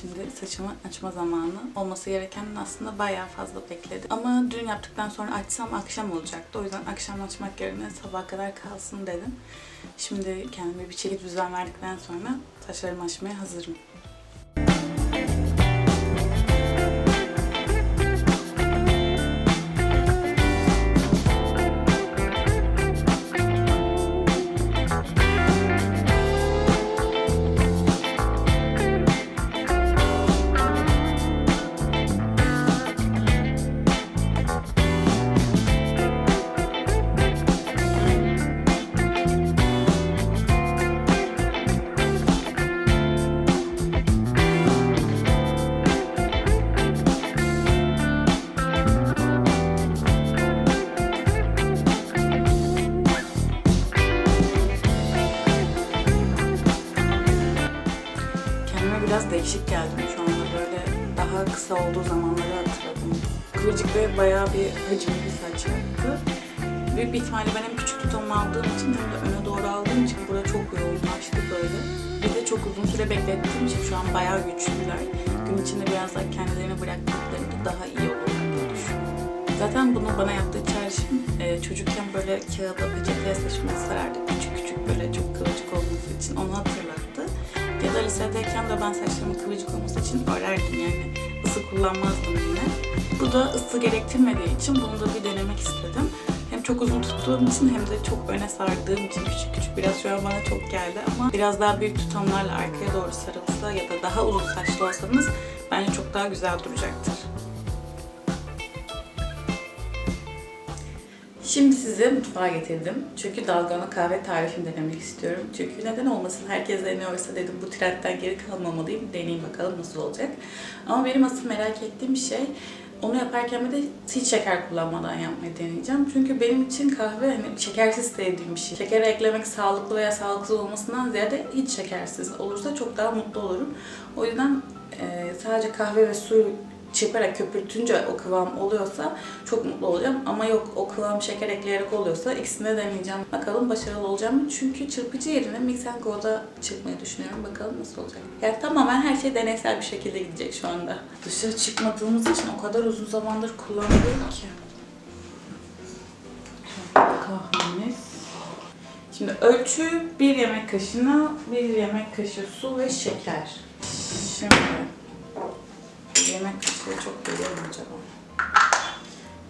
Şimdi saçımı açma zamanı. Olması gerekenin aslında bayağı fazla bekledim. Ama dün yaptıktan sonra açsam akşam olacaktı. O yüzden akşam açmak yerine sabaha kadar kalsın dedim. Şimdi kendime bir çeki düzen verdikten sonra saçlarımı açmaya hazırım. Biraz değişik geldim şu anda böyle daha kısa olduğu zamanları hatırladım. Kıvırcık ve bayağı bir hacimli bir saç yaptı. Büyük bir ihtimalle ben hem küçük tutamı aldığım için hem de öne doğru aldığım için burada çok yoğunlaştı böyle. Bir de çok uzun süre beklettiğim için şu an bayağı güçlüler. Gün içinde biraz daha kendilerini bıraktıklarında daha iyi olurlar diye düşünüyorum. Zaten bunu bana yaptığı çağrışım e, çocukken böyle kağıda peçeteye saçımızı sarardık. Küçük küçük böyle çok kıvırcık olması için onu hatırlattı. Lisedeyken de ben saçlarımın kıvırcık olması için örerdim yani ısı kullanmazdım yine. Bu da ısı gerektirmediği için bunu da bir denemek istedim. Hem çok uzun tuttuğum için hem de çok öne sardığım için küçük küçük biraz şu an bana çok geldi ama biraz daha büyük tutamlarla arkaya doğru sarılsa ya da daha uzun saçlı olsanız bence çok daha güzel duracaktır. Şimdi size mutfağa getirdim. Çünkü dalgona kahve tarifini denemek istiyorum. Çünkü neden olmasın herkes deniyorsa dedim bu trendten geri kalmamalıyım. Deneyeyim bakalım nasıl olacak. Ama benim asıl merak ettiğim şey onu yaparken bir de hiç şeker kullanmadan yapmayı deneyeceğim. Çünkü benim için kahve hani şekersiz sevdiğim bir şey. Şeker eklemek sağlıklı veya sağlıksız olmasından ziyade hiç şekersiz olursa çok daha mutlu olurum. O yüzden e, sadece kahve ve su çırparak köpürtünce o kıvam oluyorsa çok mutlu olacağım. Ama yok o kıvam şeker ekleyerek oluyorsa ikisini de deneyeceğim. Bakalım başarılı olacağım mı? Çünkü çırpıcı yerine Mix Go'da çırpmayı düşünüyorum. Bakalım nasıl olacak. Yani tamamen her şey deneysel bir şekilde gidecek şu anda. Dışarı çıkmadığımız için o kadar uzun zamandır kullanmıyorum ki. Kahvemiz. Şimdi ölçü bir yemek kaşığına bir yemek kaşığı su ve şeker. Şimdi yemek kaşığı çok geliyor mu acaba?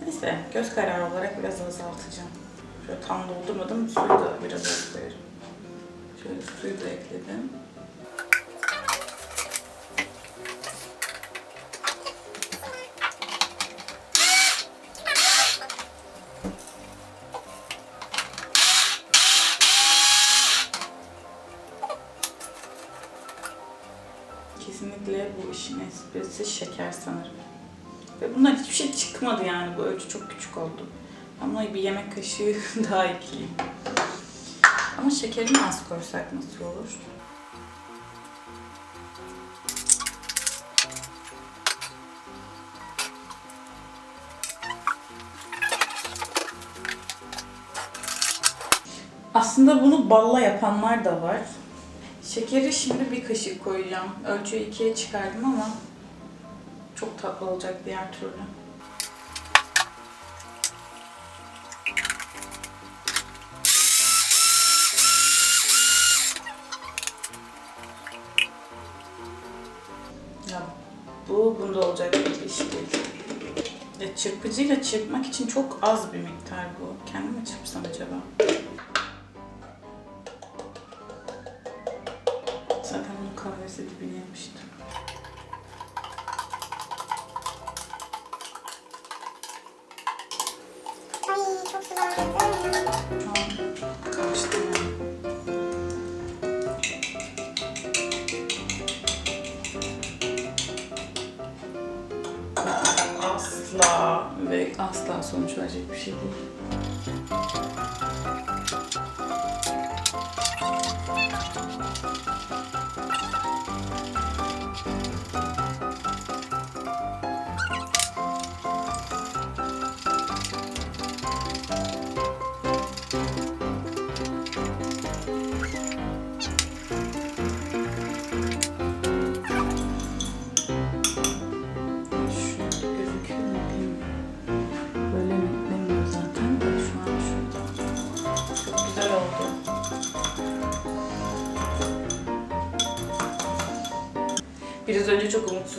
Neyse göz kararı olarak biraz azaltacağım. Şöyle tam doldurmadım. Suyu da biraz az koyarım. Şöyle suyu da ekledim. Esprisi şeker sanırım. Ve bundan hiçbir şey çıkmadı yani. Bu ölçü çok küçük oldu. Ama bir yemek kaşığı daha ekleyeyim. Ama şekerini az koysak nasıl olur? Aslında bunu balla yapanlar da var. Şekeri şimdi bir kaşık koyacağım. Ölçüyü ikiye çıkardım ama çok tatlı olacak diğer türlü. Ya bu bunda olacak bir iş değil. Ya çırpıcıyla çırpmak için çok az bir miktar bu. Kendim mi çırpsam acaba? Asla ve asla sonuç verecek bir şey değil.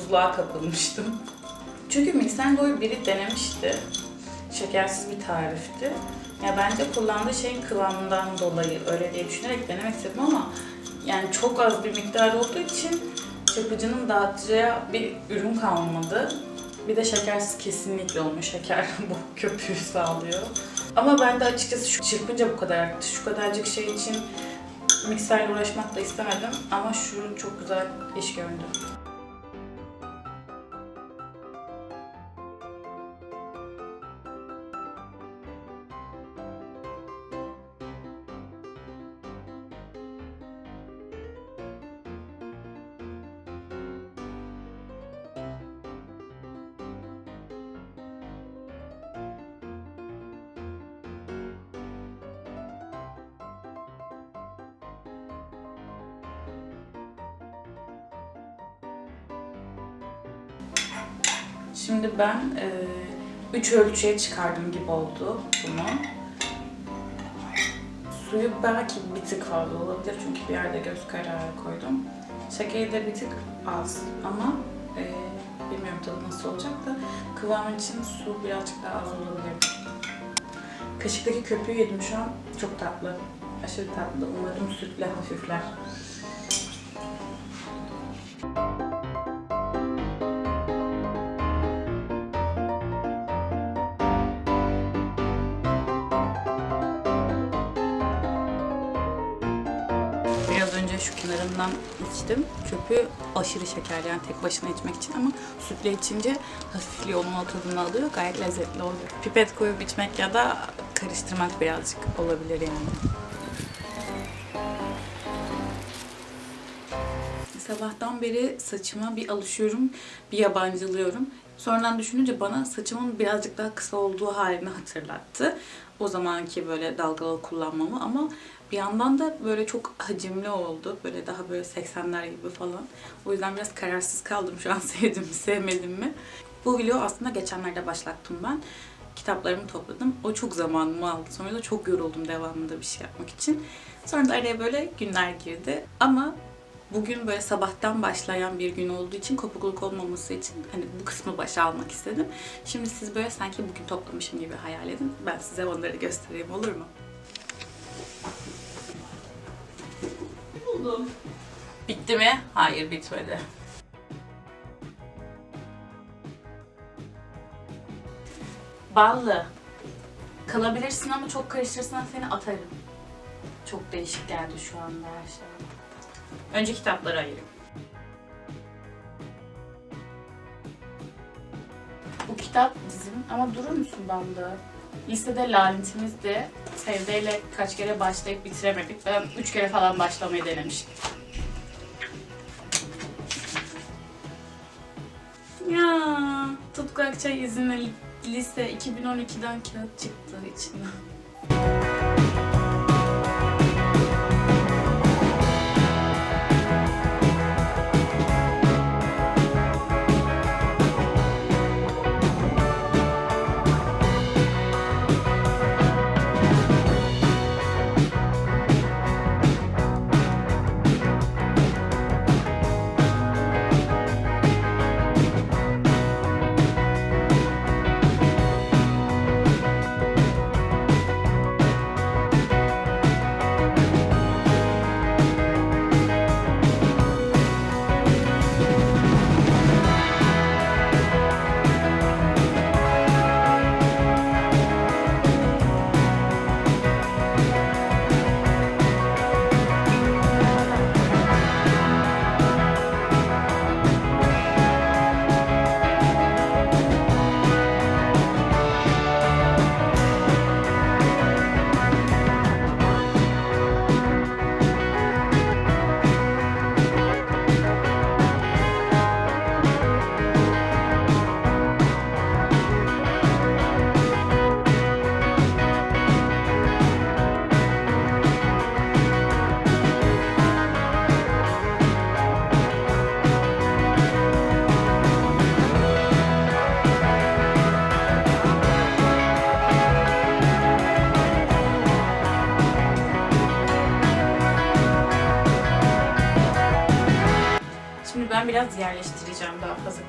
Çok umutsuzluğa kapılmıştım. Çünkü Milsengo'yu biri denemişti. Şekersiz bir tarifti. Ya bence kullandığı şeyin kıvamından dolayı öyle diye düşünerek denemek istedim ama yani çok az bir miktar olduğu için çırpıcının dağıtacağı bir ürün kalmadı. Bir de şekersiz kesinlikle olmuyor. Şeker bu köpüğü sağlıyor. Ama ben de açıkçası şu çırpınca bu kadar arttı. Şu kadarcık şey için mikserle uğraşmak da istemedim. Ama şu çok güzel iş gördü. Şimdi ben 3 ölçüye çıkardım gibi oldu bunu. Suyu belki bir tık fazla olabilir çünkü bir yerde göz kararı koydum. Şekeri de bir tık az ama e, bilmiyorum tadı nasıl olacak da kıvam için su birazcık daha az olabilir. Kaşıktaki köpüğü yedim şu an. Çok tatlı. Aşırı tatlı. Umarım sütle hafifler. Şu kenarından içtim. Köpüğü aşırı şekerli yani tek başına içmek için ama sütle içince hafifliyor, onun o tadını alıyor. Gayet lezzetli oluyor. Pipet koyup içmek ya da karıştırmak birazcık olabilir yani. Sabahtan beri saçıma bir alışıyorum, bir yabancılıyorum. Sonradan düşününce bana saçımın birazcık daha kısa olduğu halini hatırlattı. O zamanki böyle dalgalı kullanmamı ama bir yandan da böyle çok hacimli oldu. Böyle daha böyle 80'ler gibi falan. O yüzden biraz kararsız kaldım şu an sevdim mi sevmedim mi. Bu vlogu aslında geçenlerde başlattım ben. Kitaplarımı topladım. O çok zamanımı aldı. Sonra da çok yoruldum devamında bir şey yapmak için. Sonra da araya böyle günler girdi. Ama bugün böyle sabahtan başlayan bir gün olduğu için kopukluk olmaması için hani bu kısmı başa almak istedim. Şimdi siz böyle sanki bugün toplamışım gibi hayal edin. Ben size onları göstereyim olur mu? Buldum. Bitti mi? Hayır bitmedi. Ballı. Kalabilirsin ama çok karıştırırsan seni atarım. Çok değişik geldi şu anda her şey. Önce kitapları ayırayım. Bu kitap bizim ama durur musun banda? Listede lanetimizdi. Sevde ile kaç kere başlayıp bitiremedik. Ben üç kere falan başlamayı denemiştim. Ya Tutku Akçay izinli lise 2012'den kağıt çıktı içinden.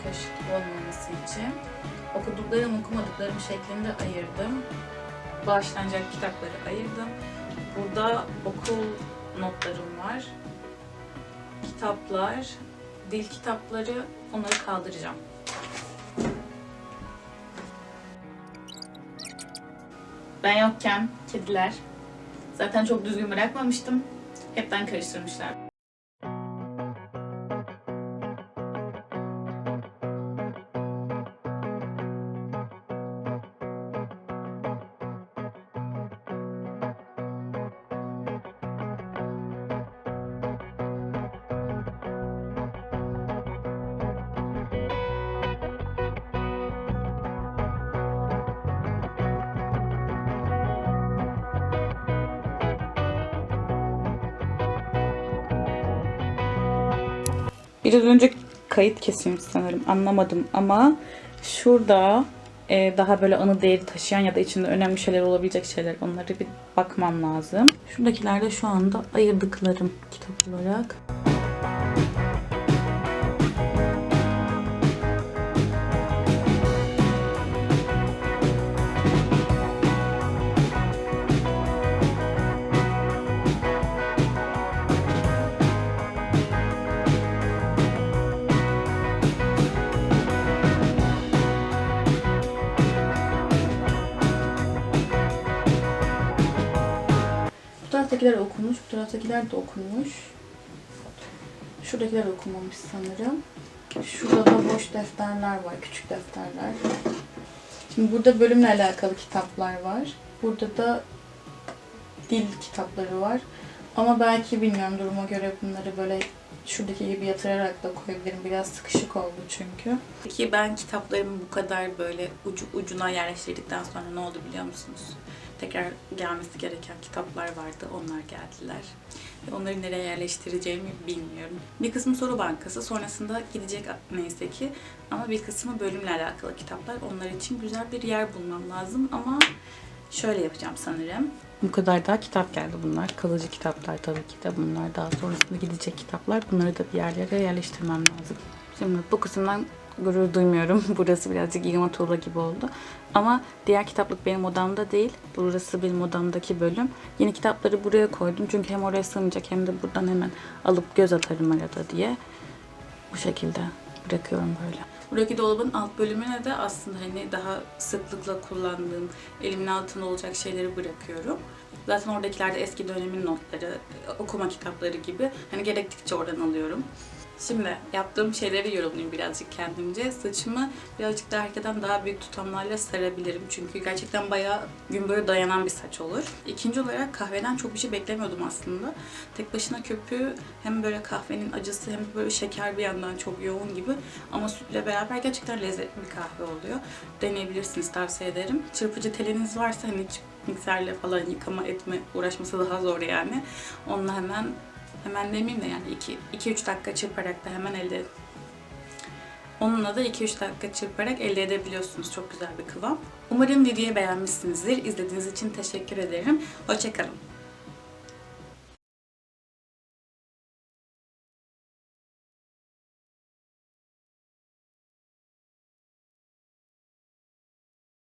Karışık olmaması için okuduklarım okumadıklarım şeklinde ayırdım. Bağışlanacak kitapları ayırdım. Burada okul notlarım var. Kitaplar, dil kitapları onları kaldıracağım. Ben yokken kediler zaten çok düzgün bırakmamıştım. Hepten karıştırmışlar. Biraz önce kayıt kesilmiş sanırım anlamadım ama şurada e, daha böyle anı değeri taşıyan ya da içinde önemli şeyler olabilecek şeyler onları bir bakmam lazım. Şuradakiler de şu anda ayırdıklarım kitap olarak. Taraftakiler okunmuş, bu taraftakiler de okunmuş. Şuradakiler okunmamış sanırım. Şurada da boş defterler var, küçük defterler. Şimdi burada bölümle alakalı kitaplar var. Burada da dil kitapları var. Ama belki bilmiyorum duruma göre bunları böyle şuradaki gibi yatırarak da koyabilirim. Biraz sıkışık oldu çünkü. Peki ben kitaplarımı bu kadar böyle ucu ucuna yerleştirdikten sonra ne oldu biliyor musunuz? Tekrar gelmesi gereken kitaplar vardı. Onlar geldiler. Ve onları nereye yerleştireceğimi bilmiyorum. Bir kısmı soru bankası. Sonrasında gidecek neyse ki. Ama bir kısmı bölümle alakalı kitaplar. Onlar için güzel bir yer bulmam lazım. Ama şöyle yapacağım sanırım. Bu kadar daha kitap geldi bunlar. Kalıcı kitaplar tabii ki de bunlar. Daha sonrasında gidecek kitaplar. Bunları da bir yerlere yerleştirmem lazım. Şimdi bu kısımdan gurur duymuyorum. Burası birazcık yığma tuğla gibi oldu. Ama diğer kitaplık benim odamda değil. Burası benim odamdaki bölüm. Yeni kitapları buraya koydum. Çünkü hem oraya sığmayacak hem de buradan hemen alıp göz atarım arada diye. Bu şekilde bırakıyorum böyle. Buradaki dolabın alt bölümüne de aslında hani daha sıklıkla kullandığım, elimin altında olacak şeyleri bırakıyorum. Zaten oradakiler de eski dönemin notları, okuma kitapları gibi. Hani gerektikçe oradan alıyorum. Şimdi yaptığım şeyleri yorumlayayım birazcık kendimce. Saçımı birazcık daha herkesten daha büyük tutamlarla sarabilirim. Çünkü gerçekten bayağı gün boyu dayanan bir saç olur. İkinci olarak kahveden çok bir şey beklemiyordum aslında. Tek başına köpüğü hem böyle kahvenin acısı hem böyle şeker bir yandan çok yoğun gibi. Ama sütle beraber gerçekten lezzetli bir kahve oluyor. Deneyebilirsiniz tavsiye ederim. Çırpıcı teliniz varsa hani mikserle falan yıkama etme uğraşması daha zor yani. Onunla hemen hemen demeyeyim de yani 2-3 dakika çırparak da hemen elde Onunla da 2-3 dakika çırparak elde edebiliyorsunuz. Çok güzel bir kıvam. Umarım videoyu beğenmişsinizdir. İzlediğiniz için teşekkür ederim. Hoşçakalın.